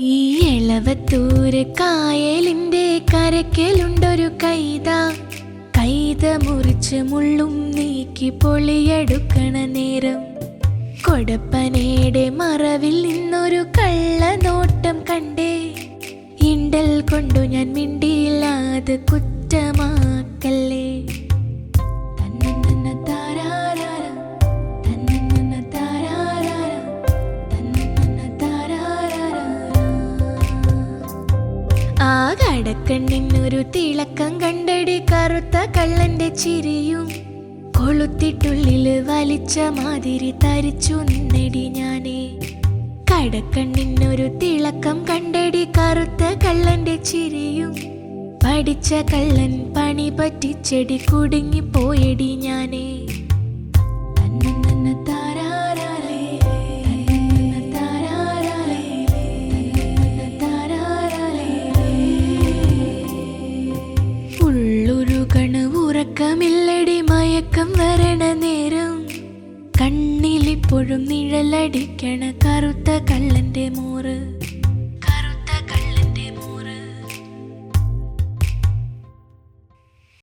ഈ എളവത്തൂര് കായലിന്റെ കരക്കലുണ്ടൊരു കൈത. കൈത മുറിച്ച് മുള്ളും നീക്കി പൊളിയെടുക്കണ നേരം. കൊടപ്പനയുടെ മറവിൽ നിന്നൊരു കള്ളനോട്ടം കണ്ടേ. ഇണ്ടൽ കൊണ്ടു ഞാൻ മിണ്ടിയില്ലാതെ കുറ്റമാക്കല്ലേ ആ കടക്കണ്ണിനൊരു തിളക്കം കണ്ടടി. കറുത്ത കള്ളന്റെ ചിരിയും കൊളുത്തിട്ടുള്ളിൽ വലിച്ച മാതിരി തരിച്ചു നിന്നടി ഞാനേ. കടക്കണ്ണിനൊരു തിളക്കം കണ്ടടി. കറുത്ത കള്ളന്റെ ചിരിയും പഠിച്ച കള്ളൻ പണി പറ്റിച്ചെടി. കുടുങ്ങി ഉറക്കമില്ലടി മയക്കം വരണ നേരം. കണ്ണിലിപ്പോഴും നിഴലടിക്കണ കറുത്ത കള്ളന്റെ മോറ്.